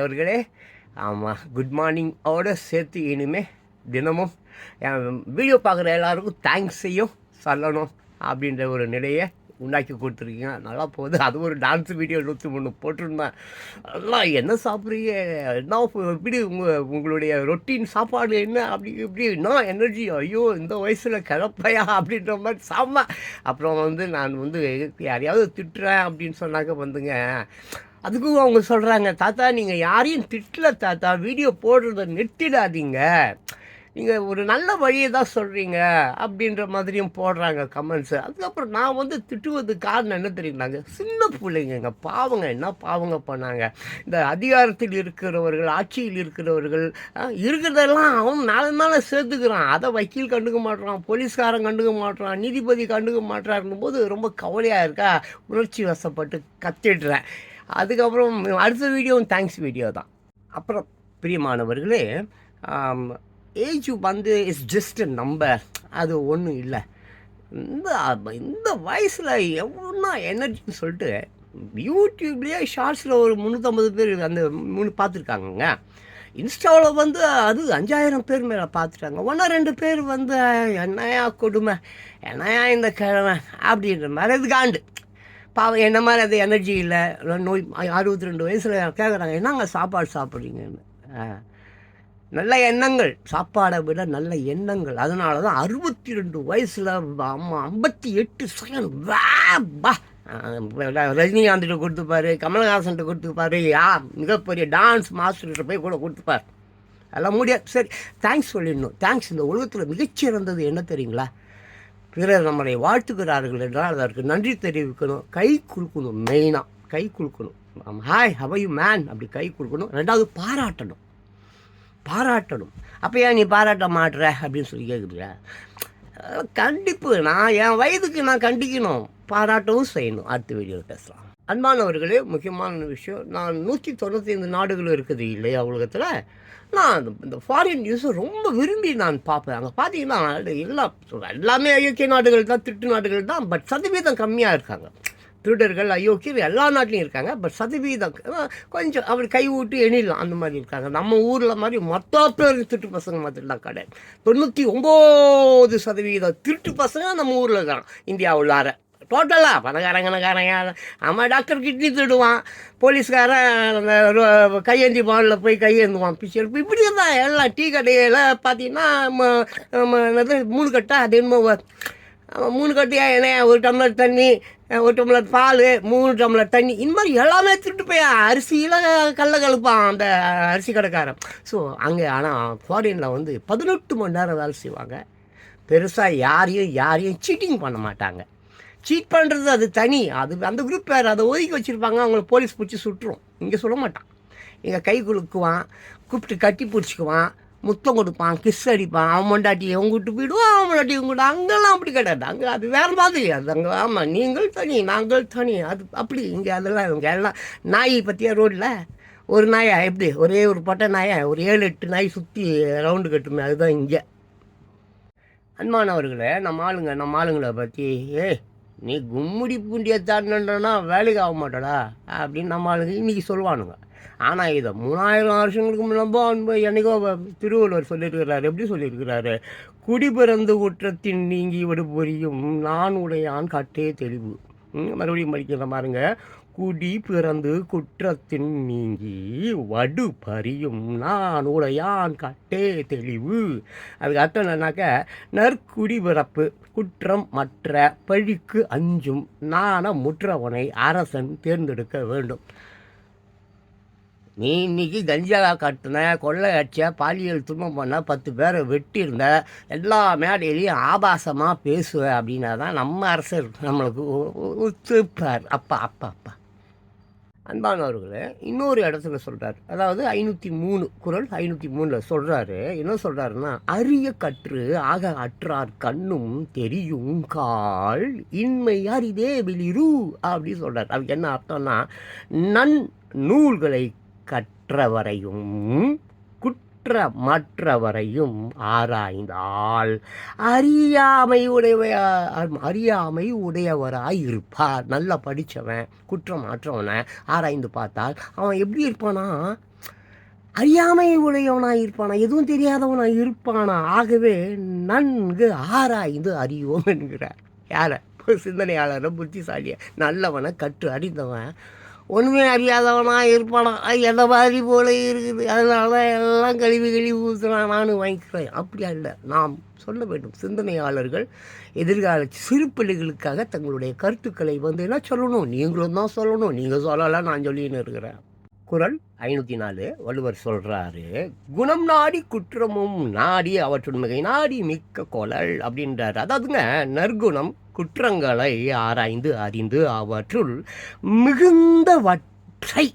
இனிமையானவர்களே ஆமாம் good morning ஓட சேர்த்து இனிமே தினமும் என் வீடியோ பார்க்குற எல்லாருக்கும் தேங்க்ஸையும் சொல்லணும் அப்படின்ற ஒரு நிலையை உண்டாக்கி கொடுத்துருக்கீங்க. நல்லா போகுது. அது ஒரு டான்ஸ் வீடியோ நூற்றி மூணு போட்டிருந்தேன் நல்லா என்ன சாப்பிட்றீங்க? என்ன எப்படி உங்கள் உங்களுடைய ரொட்டீன் சாப்பாடு என்ன? அப்படி இப்படி என்ன எனர்ஜி ஐயோ இந்த வயசில் கிளப்பையா அப்படின்ற மாதிரி சாமா. அப்புறம் வந்து நான் வந்து யாரையாவது திட்டுறேன் அப்படின்னு சொன்னாக்க வந்துங்க அதுக்கும் அவங்க சொல்கிறாங்க தாத்தா நீங்கள் யாரையும் திட்டல தாத்தா. வீடியோ போடுறத நிறுத்திடாதீங்க. நீங்கள் ஒரு நல்ல வழியை தான் சொல்கிறீங்க அப்படின்ற மாதிரியும் போடுறாங்க கமெண்ட்ஸு அதுக்கப்புறம் நான் வந்து திட்டுவது காரணம் என்ன தெரியுங்களாங்க சின்ன பிள்ளைங்க பாவங்க என்ன பாவங்க பண்ணாங்க. இந்த அதிகாரத்தில் இருக்கிறவர்கள் ஆட்சியில் இருக்கிறவர்கள் இருக்கிறதெல்லாம் அவன் நாலு நாளை சேர்த்துக்கிறான். அதை வக்கீல் கண்டுக்க மாட்றான் போலீஸ்காரன் கண்டுக்க மாட்டுறான் நீதிபதி கண்டுக்க மாட்றாருன்னும் போது ரொம்ப கவலையாக இருக்கா? உணர்ச்சி வசப்பட்டு கத்திடுறேன். அதுக்கப்புறம் அடுத்த வீடியோவும் தேங்க்ஸ் வீடியோ தான். அப்புறம் பிரியமானவர்களே ஏஜ் வந்து இஸ் ஜஸ்ட் நம்பர் அது ஒன்றும் இல்லை. இந்த இந்த வயசில் எவ்வளோனா எனர்ஜின்னு சொல்லிட்டு யூடியூப்லேயே ஷார்ட்ஸில் ஒரு முந்நூற்றம்பது பேர் அந்த மூணு பார்த்துருக்காங்கங்க. இன்ஸ்டாவில் வந்து அது அஞ்சாயிரம் பேர் மேலே பார்த்துட்டாங்க. ஒன்றா ரெண்டு பேர் வந்து என்னையா கொடுமை என்னையா இந்த கிழமை அப்படின்ற மாதிரி. இது காண்டு பாவம் என்ன மாதிரி அது எனர்ஜி இல்லை? நோய் அறுபத்தி ரெண்டு வயசில் கேட்குறாங்க என்னங்க சாப்பாடு சாப்பிட்றீங்கன்னு? நல்ல எண்ணங்கள். சாப்பாடை விட நல்ல எண்ணங்கள். அதனால தான் அறுபத்தி ரெண்டு வயசில் அம்மா ஐம்பத்தி எட்டு செகண்ட் வா பா. ரஜினிகாந்த்கிட்ட கொடுத்துப்பாரு கமலஹாசன்கிட்ட கொடுத்துப்பாரு யா மிகப்பெரிய டான்ஸ் மாஸ்டர்கிட்ட போய் கூட கொடுத்துப்பார். அதெல்லாம் முடியாது. சரி தேங்க்ஸ் சொல்லிடணும். தேங்க்ஸ் இந்த உலகத்தில் மிகச்சிறந்தது என்ன தெரியுங்களா? பிறர் நம்மளை வாழ்த்துகிறார்கள் என்றால் அதற்கு நன்றி தெரிவிக்கணும். கை கொடுக்கணும் மெயினாக கை குலுக்கணும். ஹாய் ஹவ் யூ மேன் அப்படி கை கொடுக்கணும் ரெண்டாவது பாராட்டணும். பாராட்டணும். அப்போ ஏன் நீ பாராட்ட மாட்டுற அப்படின்னு சொல்லி கேட்குறியா கண்டிப்பு. நான் என் வயதுக்கு நான் கண்டிக்கணும். பாராட்டவும் செய்யணும். அடுத்த வீடியோவில் பேசலாம். அன்பானவர்களே முக்கியமான விஷயம் நான் நூற்றி தொண்ணூற்றி ஐந்து நாடுகள் இருக்குது இல்லையா உலகத்தில்? நான் இந்த- இந்த ஃபாரின் நியூஸை ரொம்ப விரும்பி நான் பார்ப்பேன். அங்கே பார்த்தீங்கன்னா எல்லாம் எல்லாமே ஐயோக்கிய நாடுகள் தான் திருட்டு நாடுகள் தான் பட் சதவீதம் கம்மியாக இருக்காங்க. திருடர்கள் அயோக்கியர் எல்லா நாட்டிலையும் இருக்காங்க பட் சதவீதம் கொஞ்சம் அப்படி கை விட்டு எண்ணிடலாம் அந்த மாதிரி இருக்காங்க. நம்ம ஊரில் மாதிரி மொத்த பேர் திருட்டு பசங்க மாதிரிலாம் கடை தொண்ணூற்றி ஒம்பது சதவீதம் திருட்டு பசங்க நம்ம ஊரில் தான் இந்தியா உள்ளார. டோட்டலாக பணக்காரங்க கணக்காரங்க அவன் டாக்டர் கிட்னி திருடுவான். போலீஸ்காரன் அந்த ரோ- கையேந்தி மாலில் போய் கையேந்துவான். பிச்சர் இப்படி தான் எல்லாம் டீ கடையில் பார்த்தீங்கன்னா ம- ம- என்னது மூணு கட்டா அது என்னமோ மூணு கட்டையாக என்ன ஒரு டம்ளர் தண்ணி ஒரு டம்ளர் பால் மூணு டம்ளர் தண்ணி. இந்த மாதிரி எல்லாமே திருட்டு போய் அரிசியில் கல்ல கலப்பான் அந்த அரிசி கடைக்காரன். ஸோ அங்கே ஆனால் ஃபாரினில் வந்து பதினெட்டு மணி நேரம் வேலை செய்வாங்க. பெருசாக யாரையும் யாரையும் சீட்டிங் பண்ண மாட்டாங்க. சீட் பண்ணுறது அது தனி. அது அந்த குரூப் வேறு அதை ஒதுக்கி வச்சுருப்பாங்க அவங்கள போலீஸ் பிடிச்சி சுட்டுரும். இங்கே சொல்ல மாட்டான். இங்கே கை குலுக்குவான் கூப்பிட்டு கட்டி பிடிச்சிக்குவான் முத்தம் கொடுப்பான் கிஸ் அடிப்பான். அவன் மொண்டாட்டி அவங்க விட்டு போயிடுவான் அவன் மொண்டாட்டி இவங்க விட்டு அங்கெல்லாம் அப்படி கிடையாது. அங்கே அது வேறு மாதிரி. அது அங்கே ஆமாம் நீங்கள் தனி நாங்கள் தனி. அது அப்படி இங்கே அதெல்லாம் இவங்க எல்லாம். நாய் பற்றியா ரோட்டில் ஒரு நாயா? எப்படி? ஒரே ஒரு பொட்டை நாயா? ஒரு ஏழு எட்டு நாய் சுற்றி ரவுண்டு கட்டுமே அதுதான் இங்கே. அன்பானவர்களே நம்ம ஆளுங்க நம்ம ஆளுங்களை பற்றி ஏய் நீ கும்முடி பூண்டியை தாண்டினா வேலைக்கு ஆக மாட்டடா அப்படின்னு நம்ம ஆளுங்க இன்றைக்கி சொல்லுவானுங்க. ஆனால் இதை மூணாயிரம் வருஷங்களுக்கு முன்னே என்னைக்கோ திருவள்ளுவர் சொல்லியிருக்கிறாரு. எப்படி சொல்லியிருக்கிறாரு? குடிபிறந்து குற்றத்தின் நீங்கி விடு புரியும் நான் உடையான் கட்டே தெளிவு. மறுபடியும் படிக்கிற பாருங்க. குடி பிறந்து குற்றத்தின் நீங்கி வடு பறியும். நான் உடையான் கட்டே தெளிவு. அதுக்கு அர்த்தம் என்னன்னாக்க நற்குடி பிறப்பு குற்றம் மற்ற பழிக்கு அஞ்சும். நாண முற்றவனை அரசன் தேர்ந்தெடுக்க வேண்டும். நீ இன்னைக்கு கஞ்சா கட்டின கொள்ளை அடிச்ச பாலியல் துன்பம் பண்ண பத்து பேரை வெட்டியிருந்த எல்லா மேடையிலையும் ஆபாசமாக பேசுவேன் அப்படின்னா தான் நம்ம அரசர் நம்மளுக்கு ஒத்துப்பார். அப்பா அப்பா அப்பா. அன்பானவர்களே இன்னொரு இடத்துல சொல்கிறார் அதாவது ஐநூற்றி மூணு குரல் ஐநூற்றி மூணில் சொல்கிறாரு என்ன சொல்கிறாருன்னா அரிய கற்று ஆக அற்றார் கண்ணும் தெரியும் கால் இன்மை அரிதே வெளிரு அப்படி சொல்கிறார் அதுக்கு என்ன அர்த்தம்னா நன் நூல்களை கற்றவரையும் மற்ற மற்றவரையும் ஆராய்ந்தால் அறியாமை உடைய அறியாமை உடையவராய் இருப்பார் நல்லா படித்தவன் குற்றம் மாற்றவனை ஆராய்ந்து பார்த்தால் அவன் எப்படி இருப்பானா? அறியாமை உடையவனாக இருப்பானா எதுவும் தெரியாதவனாக இருப்பானா? ஆகவே நன்கு ஆராய்ந்து அறிவோம் என்கிறார். யாரை? சிந்தனையாளரை புத்திசாலியை நல்லவனை கற்று அறிந்தவன் ஒன்றுமே அறியாதவனாக இருப்பானா? அது எந்த மாதிரி போல இருக்குது? அதனால எல்லாம் கழிவு கழிவு ஊற்றுறான் நானும் வாங்கிக்கிறேன். அப்படியா இல்லை நாம் சொல்ல வேண்டும். சிந்தனையாளர்கள் எதிர்கால சிறு பிள்ளைகளுக்காக தங்களுடைய கருத்துக்களை வந்து என்ன சொல்லணும்? நீங்களும் தான் சொல்லணும். நீங்கள் சொல்லலை நான் சொல்லின்னு இருக்கிறேன். குரல் ஐநூற்றி நாலு வள்ளுவர் சொல்கிறாரு குணம் நாடி குற்றமும் நாடி அவற்றுடன் மிகை நாடி மிக்க கொலல் அப்படின்றாரு. அதாவதுங்க நற்குணம் குற்றங்களை ஆராய்ந்து அறிந்து அவற்றுள் மிகுந்தவற்றை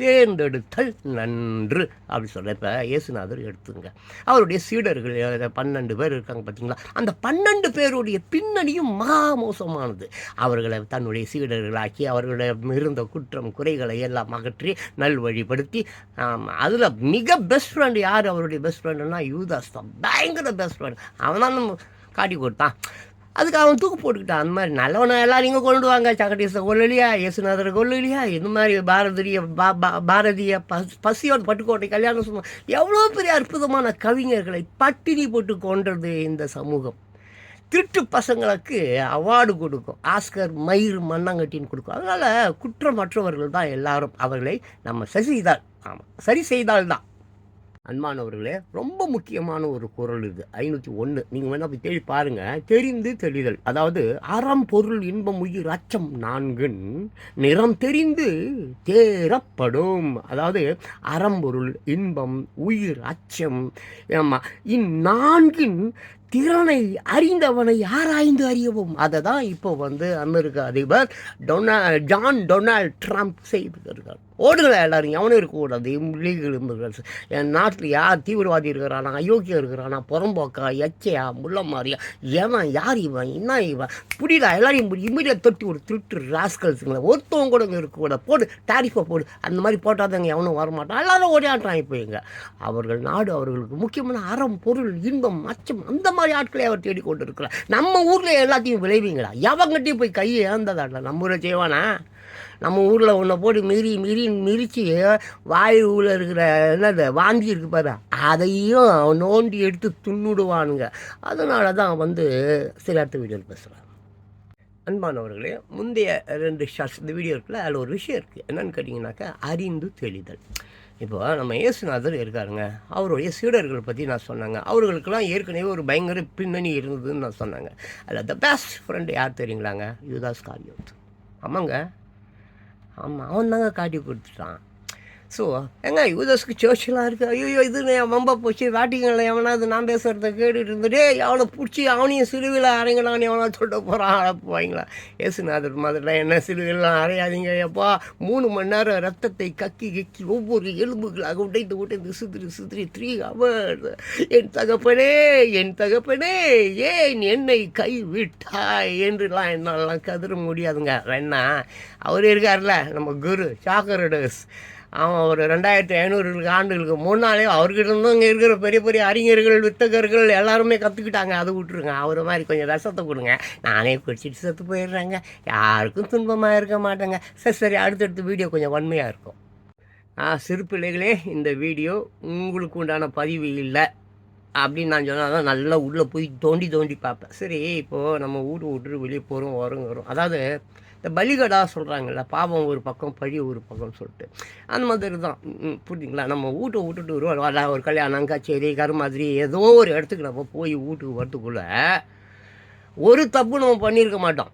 தேர்ந்தெடுத்தல் நன்று அப்படி சொல்ல இப்போ இயேசுநாதர் எடுத்துங்க. அவருடைய சீடர்கள் பன்னெண்டு பேர் இருக்காங்க பார்த்தீங்களா அந்த பன்னெண்டு பேருடைய பின்னணியும் மகா மோசமானது அவர்களை தன்னுடைய சீடர்களாக்கி அவர்களுடைய இருந்த குற்றம் குறைகளை எல்லாம் அகற்றி நல்வழிப்படுத்தி அதில் மிக பெஸ்ட் ஃப்ரெண்டு யார்? அவருடைய பெஸ்ட் ஃப்ரெண்டுன்னா யூதாஸ் தான். பயங்கர பெஸ்ட் ஃப்ரெண்ட் அவன் தான் நம்ம காட்டி கொடுத்தான். அதுக்கு அவன் தூக்கு போட்டுக்கிட்டான். அந்த மாதிரி நல்லவனை எல்லாரையும் கொண்டுடுவாங்க கொண்டு சக்கடீஸை கொல்லலையா இயேசுநாதரை கொல்லலையா இந்த மாதிரி பாரதிய பா பா- பாரதிய பஸ் பசியோட பட்டுக்கோட்டை கல்யாணம் சொன்ன எவ்வளோ பெரிய அற்புதமான கவிஞர்களை பட்டினி போட்டு கொன்றது இந்த சமூகம். திருட்டு பசங்களுக்கு அவார்டு கொடுக்கும். ஆஸ்கர் மயிர் மண்ணாங்கட்டின்னு கொடுக்கும். அதனால் குற்றமற்றவர்கள் தான் எல்லாரும். அவர்களை நம்ம சரி செய்தால் ஆமாம் சரி செய்தால் தான் அன்பானவர்களே ரொம்ப முக்கியமான ஒரு குரல் இது ஐநூற்றி ஒன்று நீங்கள் வேணா போய் தேடி பாருங்கள் தெரிந்து தெளிதல். அதாவது அறம் பொருள் இன்பம் உயிர் அச்சம் நான்கின் நிறம் தெரிந்து தேரப்படும் அதாவது அறம்பொருள் இன்பம் உயிர் அச்சம் ஆமாம் இந்நான்கின் திறனை அறிந்தவனை ஆராய்ந்து அறியவும். அதை தான் இப்போ வந்து அமெரிக்க அதிபர் டொனா ஜான் டொனால்ட் ட்ரம்ப் செய்திருக்கார் ஓடுங்களா எல்லாரும் எவனும் இருக்கக்கூடாது இல்லீகல் இமிகிரன்ஸ் என் நாட்டில் யார் தீவிரவாதி இருக்கிறானா அயோக்கியம் இருக்கிறானா புறம்போக்கா எச்சையா முள்ளமாரியா எவன் யார் இவன் என்ன இவன்? புரியல எல்லாரையும் இம்மீடியட் தொட்டி ஒரு திருட்டு ராஸ்கல்ஸுங்களை ஒருத்தவங்க கூட இங்கே இருக்கக்கூடாது போடு டாரிஃபை போடு. அந்த மாதிரி போட்டாதாங்க எவனும் வரமாட்டான். எல்லாரும் ஓடியாட்டான் இப்போ இங்கே. அவர்கள் நாடு அவர்களுக்கு முக்கியமான அறம் பொருள் இன்பம் அச்சம் அந்த மாதிரி ஆட்களை அவர் தேடிக்கொண்டிருக்கிறார். நம்ம ஊரில் எல்லாத்தையும் விளைவிங்களா? எவங்கிட்டையும் போய் கையை ஏந்ததாடல நம்ம ஊரில் செய்வானா? நம்ம ஊரில் ஒன்றை போட்டு மீறி மீறி மிரிச்சு வாயுவில் இருக்கிற என்னது வாந்தி இருக்கு பாரு அதையும் நோண்டி எடுத்து துண்ணுடுவானுங்க அதனால தான் வந்து சில இடத்து வீடியோவில் பேசுகிறேன் அன்பானவர்களே முந்தைய ரெண்டு ஷார்ட்ஸ் இந்த வீடியோ இருக்குல்ல அதில் ஒரு விஷயம் இருக்குது என்னென்னு கேட்டிங்கனாக்கா அறிந்து தெளிதல். இப்போ நம்ம இயேசுநாதர் இருக்காருங்க. அவருடைய சீடர்கள் பற்றி நான் சொன்னாங்க. அவர்களுக்கெல்லாம் ஏற்கனவே ஒரு பயங்கர பின்னணி இருந்ததுன்னு நான் சொன்னாங்க. அதில் த பெஸ்ட் ஃப்ரெண்டு யார் தெரியுங்களாங்க? யூதாஸ் காரியோத் ஆமாங்க. ஆமாம் அவன் தாங்க காட்டி கொடுத்துட்டான். ஸோ ஏங்க யூதஸ்க்கு சர்ச்செலாம் இருக்குது ஐயோ இது வம்ப போச்சு? வாட்டிங்களில் எவனாவது நான் பேசுகிறத கேட்டுட்டு இருந்துட்டு அவனை பிடிச்சி அவனையும் சிலுவையில் அரைங்களான்னு எவனா சொல்ல போகிறான் போவாங்களா? ஏசுநாதர் மாதிரிலாம் என்ன சிலுவையெல்லாம் அரையாதீங்க எப்பா மூணு மணி நேரம் ரத்தத்தை கக்கி கக்கி ஒவ்வொரு எலும்புகளாக உடைந்து உடைந்து சுத்திரி சுத்திரி த்ரீ அவர் என் தகப்பனே என் தகப்பனே ஏன் என்னை கைவிட்டாய்? என்றுலாம் என்னாலாம் கதற முடியாதுங்க. வேணா அவர் இருக்கார்ல நம்ம குரு சாக்கரடஸ் அவன் ஒரு ரெண்டாயிரத்தி ஐநூறு ஆண்டுகளுக்கு முன்னாலே அவர்கிட்ட இருந்தும் இங்கே இருக்கிற பெரிய பெரிய அறிஞர்கள் வித்தகர்கள் எல்லாருமே கற்றுக்கிட்டாங்க அது விட்டுருங்க. அவர் மாதிரி கொஞ்சம் ரசத்தை கொடுங்க. நானே குடிச்சிட்டு செத்து போயிடுறேங்க. யாருக்கும் துன்பமாக இருக்க மாட்டேங்க. சரி சரி அடுத்தடுத்த வீடியோ கொஞ்சம் வன்மையாக இருக்கும். ஆ சிறு பிள்ளைகளே இந்த வீடியோ உங்களுக்கு உண்டான பதிவு இல்லை. அப்படின்னு நான் சொன்னால் தான் நல்லா உள்ளே போய் தோண்டி தோண்டி பார்ப்பேன். சரி இப்போது நம்ம வீடு விட்டு வெளியே போகிறோம் வரோம் வரும் அதாவது இந்த பலிகடா சொல்கிறாங்கல்ல பாவம் ஒரு பக்கம் பழி ஒரு பக்கம் சொல்லிட்டு. அந்த மாதிரி தான். ம், புரியுதுங்களா நம்ம வீட்டை விட்டுட்டு வருவோம். வர ஒரு கல்யாணம் கச்சேரி கருமாதிரி ஏதோ ஒரு இடத்துக்கு நம்ம போய் வீட்டுக்கு வரத்துக்குள்ளே ஒரு தப்பு நம்ம பண்ணியிருக்க மாட்டோம்.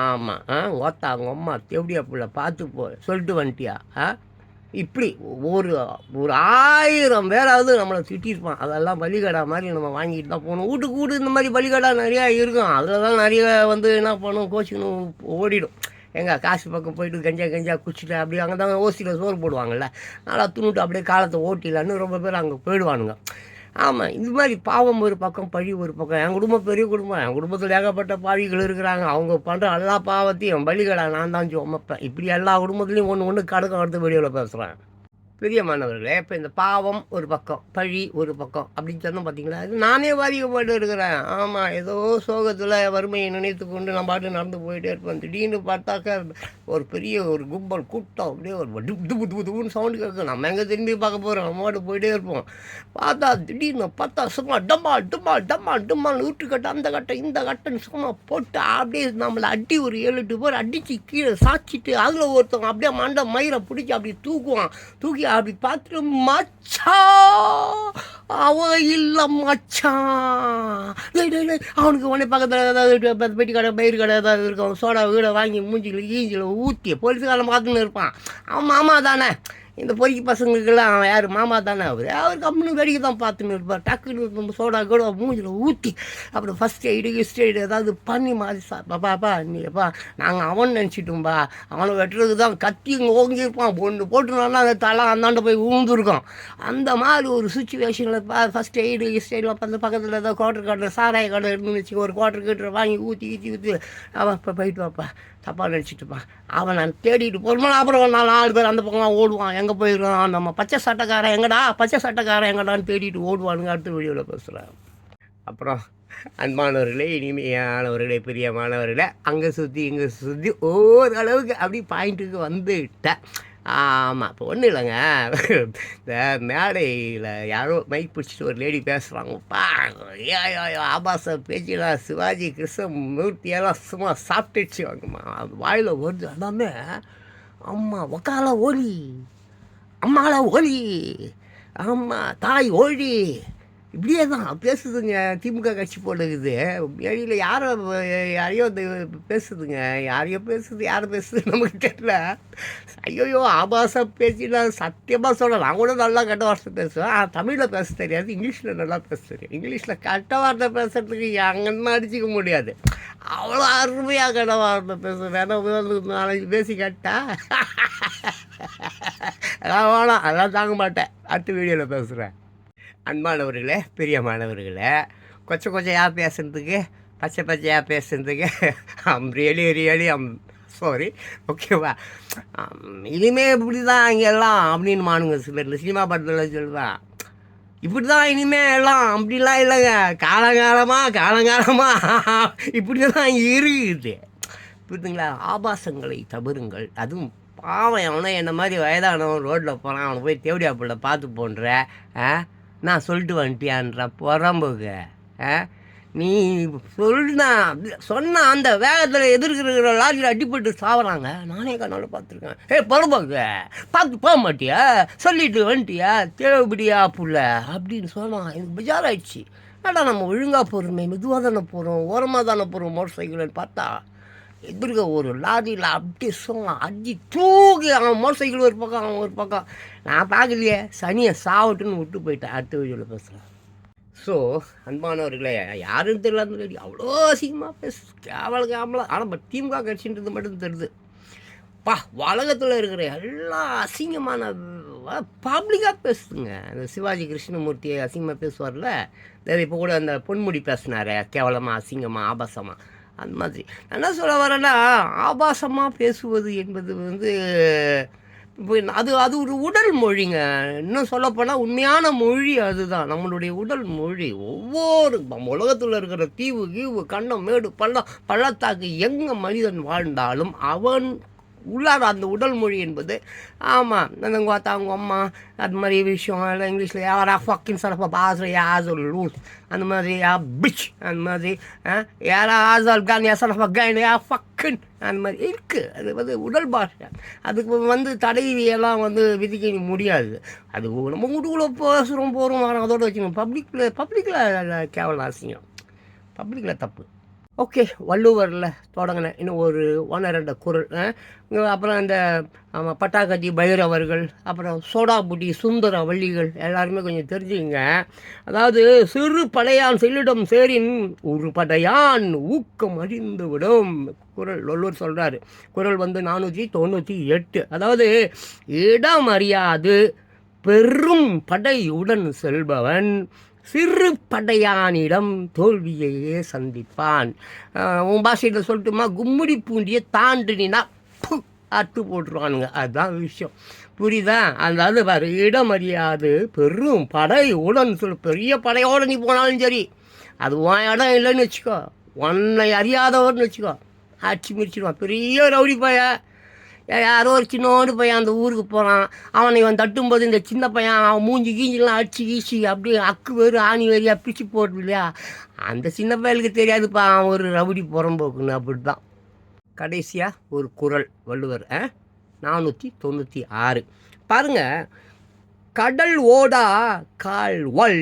ஆமாம் ஆ ஓத்தா அவங்க அம்மா எப்படியா புள்ள பார்த்து போ சொல்லிட்டு வந்துட்டியா? ஆ இப்படி ஒரு ஒரு ஆயிரம் பேராவது நம்மளை திட்டிருப்பான் அதெல்லாம் பலிகடா மாதிரி நம்ம வாங்கிட்டு தான் போகணும். வீட்டுக்கு வீட்டு இந்த மாதிரி பலிகடா நிறையா இருக்கும். அதில் தான் நிறைய வந்து என்ன பண்ணும் கோச்சிக்கணும் ஓடிடும். எங்க காசு பக்கம் போயிட்டு கஞ்சா கஞ்சா குச்சிட்டு அப்படியே அங்கே தான் ஓசியில் சோறு போடுவாங்கல்ல. நல்லா துணுட்டு அப்படியே காலத்தை ஓட்டிடலான்னு ரொம்ப பேர் அங்கே போயிடுவானுங்க. ஆமாம் இந்த மாதிரி பாவம் ஒரு பக்கம் பழி ஒரு பக்கம். என் குடும்பம் பெரிய குடும்பம். என் குடும்பத்தில் ஏகப்பட்ட பாவிகள் இருக்கிறாங்க. அவங்க பண்ணுற எல்லா பாவத்தையும் பலிகடா நான் தான் சுமப்பேன் இப்படி எல்லா குடும்பத்துலேயும் ஒன்று ஒன்று கடக்கம் அடுத்த வீடியோவில் பேசுகிறேன் பிரியமானவர்களே இப்போ இந்த பாவம் ஒரு பக்கம் பழி ஒரு பக்கம் அப்படின்னு சொன்னோம் பார்த்தீங்களா இது நானே பாதிக்கப்பட்டு இருக்கிறேன். ஆமாம் ஏதோ சோகத்தில் வறுமையை நினைத்து கொண்டு நம்ம பாட்டு நடந்து போயிட்டே இருப்பேன் திடீர்னு பார்த்தாக்க ஒரு பெரிய ஒரு கும்பல் கூட்டம் அப்படியே ஒரு டு டுப்பு துப்பு துப்புன்னு சவுண்டு கேட்கும். நம்ம எங்கே திரும்பி பார்க்க போகிறோம் நம்ம பாட்டு போயிட்டே இருப்போம். பார்த்தா திடீர்னு பார்த்தா சும்மா டம்மா டம்மா டம்மா டம்மான்னு ஊட்டு கட்ட அந்த கட்டை இந்த கட்டைன்னு சும்மா போட்டு அப்படியே நம்மளை அடி ஒரு ஏழு எட்டு பேர் அடித்து கீழே சாச்சிட்டு அதில் ஒருத்தவங்க அப்படியே மண்டை மயிரை பிடிச்சி அப்படி தூக்குவான். தூக்கி அப்படி பார்த்துட்டு மச்சா அவன் இல்லை மச்சான் அவனுக்கு உடனே பக்கத்தில் ஏதாவது பெட்டி கடை பயிர் கடை ஏதாவது இருக்கும் சோடா வீடை வாங்கி மூஞ்சியில் ஈஞ்சில் ஊற்றி போலீஸ்காரன் பார்த்துன்னு இருப்பான். அவன் மாமா தானே? இந்த பொறிக்கு பசங்களுக்கெல்லாம் அவன் யார் மாமா தானே அவர்? அவர் கம்முன்னு வேடிக்கை தான் பார்த்துன்னு இருப்பார் டக்குன்னு நம்ம சோடா கூட மூஞ்சில் ஊற்றி அப்புறம் ஃபஸ்ட் எய்டு கிஸ்ட் எய்டு ஏதாவது பண்ணி மாதிரி சா பாப்பாப்பா நீப்பா நாங்கள் அவன் நினச்சிட்டோம்பா அவனை வெட்டுறது தான் கத்தி இங்கே ஓங்கியிருப்பான் ஒன்று போட்டுனால அந்த தலை அந்தாண்ட போய் ஊந்துருக்கோம். அந்த மாதிரி ஒரு சுச்சுவேஷனில் பா ஃபஸ்ட் எய்டு கிஸ்ட் எய்டில் அந்த பக்கத்தில் ஏதாவது குவாட்டர் கடை சாராய கடை இருந்துன்னு வச்சு ஒரு குவாட்டர் கட்டுற வாங்கி ஊற்றி ஊற்றி ஊற்றி அவன் இப்போ போயிட்டு வாப்பா. தப்பாக நினச்சிட்டுப்பான். அவன் நான் தேடிட்டு போகிறோம்னா அப்புறம் நான் நாலு பேர் அந்த பக்கம்லாம் ஓடுவான். எங்கே போயிருக்கான்? நம்ம பச்சை சட்டைக்காரன் எங்கடா? பச்சை சட்டைக்காரன் எங்கடான்னு தேடிட்டு ஓடுவானுங்க அடுத்த வீடியோவில் பேசுகிறேன் அப்புறம் அன்பானவர்களே இனிமையானவர்களே பிரியமானவர்களே அங்கே சுற்றி இங்கே சுற்றி ஓரளவுக்கு அப்படி பாயிண்ட்டுக்கு வந்துட்டேன். ஆமாம் இப்போ ஒன்றும் இல்லைங்க. இந்த மேடையில் யாரோ மைக் பிடிச்சிட்டு ஒரு லேடி பேசுகிறாங்கப்பா ஏ ஆபாச பேச்செல்லாம் சிவாஜி கிருஷ்ணமூர்த்தியெல்லாம் சும்மா சாப்பிட்டுச்சு வாங்கம்மா. அது வாயில் வருது எல்லாமே அம்மா உக்கால ஓலி அம்மால ஓலி. ஆமாம் தாய் ஓழி இப்படியே தான் பேசுதுங்க. திமுக கட்சி போட்டுக்குது. வெளியில் யாரோ யாரையோ பேசுதுங்க. யாரையோ பேசுது யாரை பேசுது நமக்கு தெரியல. ஐயோயோ ஆபாச பேச்சில் சத்தியமாக சொல்கிறேன் நான் கூட நல்லா கெட்ட வார்த்தை பேசுவேன். ஆனால் தமிழில் பேச தெரியாது இங்கிலீஷில் நல்லா பேச தெரியும். இங்கிலீஷில் கெட்ட வார்த்தை பேசுறதுக்கு அங்கன்னு அடிச்சிக்க முடியாது. அவ்வளோ அருமையாக கெட்ட வார்த்தை பேசுவேன். வேணா நாலஞ்சு பேசி கேட்டா. அதான் வேணாம் அதெல்லாம் தாங்க மாட்டேன். அடுத்த வீடியோவில் பேசுகிறேன் அன்பானவர்களே பிரியமானவர்களே கொச்சை கொச்சையாக பேசுகிறதுக்கு பச்சை பச்சையாக பேசுகிறதுக்கு I'm really really I'm sorry ஓகேவா um, இனிமே இப்படி தான் இங்கே எல்லாம் அப்படின்னு மானுங்க சிலர் சினிமா படத்தில் சொல்லுவேன் இப்படி தான் இனிமே எல்லாம் அப்படிலாம் இல்லைங்க. காலங்காலமாக காலங்காலமாக இப்படி தான் இருக்குது புரியுதுங்களா? ஆபாசங்களை தவறுங்கள். அதுவும் பாவம் எவனோ என்ன மாதிரி வயதானவன் ரோட்டில் போகிறான் அவனை போய் தேவடியா பிள்ளை பார்த்து போன்ற ஆ? நான் சொல்லிட்டு வந்துட்டியான்ற புறம்புக ஆ? நீ சொல்லுனா சொன்ன அந்த வேகத்தில் எதிர்க்கிற லாரியில் அடிப்பட்டு சாவறாங்க. நானே கண்ணால் பார்த்துருக்கேன். ஏ புறம்போக்கு பார்த்து போக மாட்டியா? சொல்லிட்டு வந்துட்டியா? தேவைப்படியா புள்ள அப்படின்னு சொன்னான். எனக்கு பிஜாராயிடுச்சு. ஆனால் நம்ம ஒழுங்காக போகிறோமே மெதுவாக தானே போகிறோம் ஓரமாக தானே போகிறோம் மோட்டர் சைக்கிள்னு பார்த்தா. எதிர்க்க ஒரு லாரியில் அப்படியே சும்மா அடி தூக்கி அவன் மோட்டர் சைக்கிள் ஒரு பக்கம் அவன் ஒரு பக்கம். நான் பார்க்கலையே. சனியை சாவட்டுன்னு விட்டு போயிட்டேன். அடுத்த வீடியோவில் பேசுகிறேன் ஸோ அன்பானவர்களே யாருன்னு தெரியல அந்த லேடி அவ்வளோ அசிங்கமாக பேசு. கேவல கேவலம். ஆனால் பட் திமுக கட்சின்றது மட்டும் தெரியுது. பா உலகத்தில் இருக்கிற எல்லா அசிங்கமான பப்ளிக்காக பேசுதுங்க அந்த சிவாஜி கிருஷ்ணமூர்த்தியை அசிங்கமாக பேசுவார்ல. இப்போ கூட அந்த பொன்முடி பேசினார். கேவலமாக அசிங்கமாக ஆபாசமாக அந்த மாதிரி. என்ன சொல்ல வரேன்னா ஆபாசமாக பேசுவது என்பது வந்து அது அது ஒரு உடல் மொழிங்க. இன்னும் சொல்லப்போனால் உண்மையான மொழி அதுதான். நம்மளுடைய உடல் மொழி. ஒவ்வொரு நம்ம உலகத்தில் இருக்கிற தீவு கீவு கண்டம் மேடு பள்ளம் பள்ளத்தாக்கு எங்கே மனிதன் வாழ்ந்தாலும் அவன் உள்ளார அந்த உடல் மொழி என்பது. ஆமாம் அந்த பார்த்தா அவங்க அம்மா அது மாதிரி விஷயம் இல்லை இங்கிலீஷில் யாரா ஃபக்கின் சரப்பா ஆஸ் ஒரு லூஸ். அந்த மாதிரி யா பிச் அந்த மாதிரி யாரா ஆசல் கான் யா சரப்பா கேன் யா ஃபக்கின் அந்த மாதிரி இருக்குது அது வந்து உடல் பாஷை. அதுக்கு வந்து தடை எல்லாம் வந்து விதிக்க முடியாது. அது நம்ம வீட்டுக்குள்ளே பேசுகிறோம் போகிறோம் வரோம் அதோட வச்சுக்கணும் பப்ளிக்கில் பப்ளிக்கில் கேவலம் அசிங்கம். பப்ளிக்கில் தப்பு. ஓகே வள்ளுவரில் தொடங்கினேன். இன்னும் ஒரு ஒன்று ரெண்டு குரல் அப்புறம் இந்த ஆமாம் பட்டாக்கத்தி பைரவர்கள் அப்புறம் சோடாபுட்டி சுந்தர வள்ளிகள் எல்லாருமே கொஞ்சம் தெரிஞ்சுங்க அதாவது சிறு படையான் செல்லிடம் சேரின் ஒரு படையான் ஊக்கம் அறிந்து விடும் குரல் வள்ளுவர் சொல்கிறாரு குரல் வந்து நானூற்றி தொண்ணூற்றி எட்டு. அதாவது இடம் அறியாது பெரும் படையுடன் செல்பவன். சிறு படையானிடம் தோல்வியையே சந்திப்பான். உன் பாஷையில் சொல்லட்டுமா? கும்முடி பூண்டியை தாண்டினா அட்டு போட்டுருவானுங்க. அதுதான் விஷயம். புரியுதா? அதாவது வேறு இடம் அறியாது பெரும் படை. உடன் சொல்லு பெரிய படையோடு நீ போனாலும் சரி. அது உன் இடம் இல்லைன்னு வச்சுக்கோ. உன்னை அறியாதவர்னு வச்சுக்கோ. அடிச்சு மிரிச்சிடுவான் பெரிய ரவுடி பைய யாரோ ஒரு சின்னோண்டு பையன் அந்த ஊருக்கு போகிறான் அவனை இவன் தட்டும்போது இந்த சின்ன பையன் அவன் மூஞ்சி கீஞ்சிலாம் அடிச்சு கீசி அப்படியே அக்கு வேறு ஆணி வேறியா பிரித்து போட்டு இல்லையா? அந்த சின்ன பையனுக்கு தெரியாதுப்பா அவன் ஒரு ரவுடி புறம்போக்குன்னு அப்படி தான் கடைசியாக ஒரு குரல் வள்ளுவர் நானூற்றி தொண்ணூற்றி ஆறு. பாருங்கள் கடல் ஓடா கால்வல்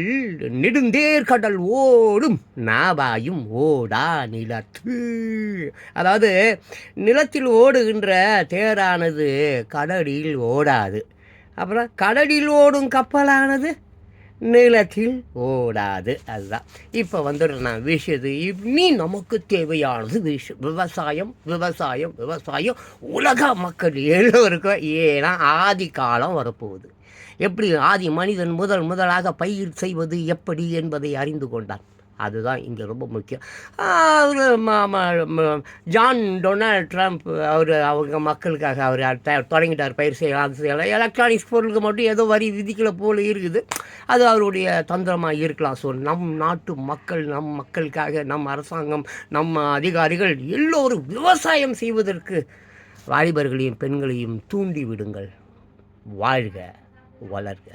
நெடுந்தேர் கடல் ஓடும் நாவாயும் ஓடா நிலத்து அதாவது நிலத்தில் ஓடுகின்ற தேரானது கடலில் ஓடாது. அப்புறம் கடலில் ஓடும் கப்பலானது நிலத்தில் ஓடாது அதுதான். இப்போ வந்துடுறேன் நான் விஷயத்து இனி நமக்கு தேவையானது விஷயம் விவசாயம் விவசாயம் விவசாயம். உலக மக்கள் எல்லோருக்கும் ஏன்னா ஆதி காலம் வரப்போகுது. எப்படி? ஆதி மனிதன் முதல் முதலாக பயிர் செய்வது எப்படி என்பதை அறிந்து கொண்டான். அதுதான் இங்கே ரொம்ப முக்கியம். அவர் ஜான் டொனால்ட் ட்ரம்ப் அவர் அவங்க மக்களுக்காக அவர் தொடங்கிட்டார் பயிர் செய்யலாம் அது செய்யலாம். எலக்ட்ரானிக்ஸ் பொருளுக்கு மட்டும் ஏதோ வரி விதிக்கல போல இருக்குது. அது அவருடைய தந்திரமாக இருக்கலாம். ஸோ நம் நாட்டு மக்கள் நம் மக்களுக்காக நம் அரசாங்கம் நம்ம அதிகாரிகள் எல்லோரும் விவசாயம் செய்வதற்கு வாலிபர்களையும் பெண்களையும் தூண்டி விடுங்கள். வாழ்க வளர்க.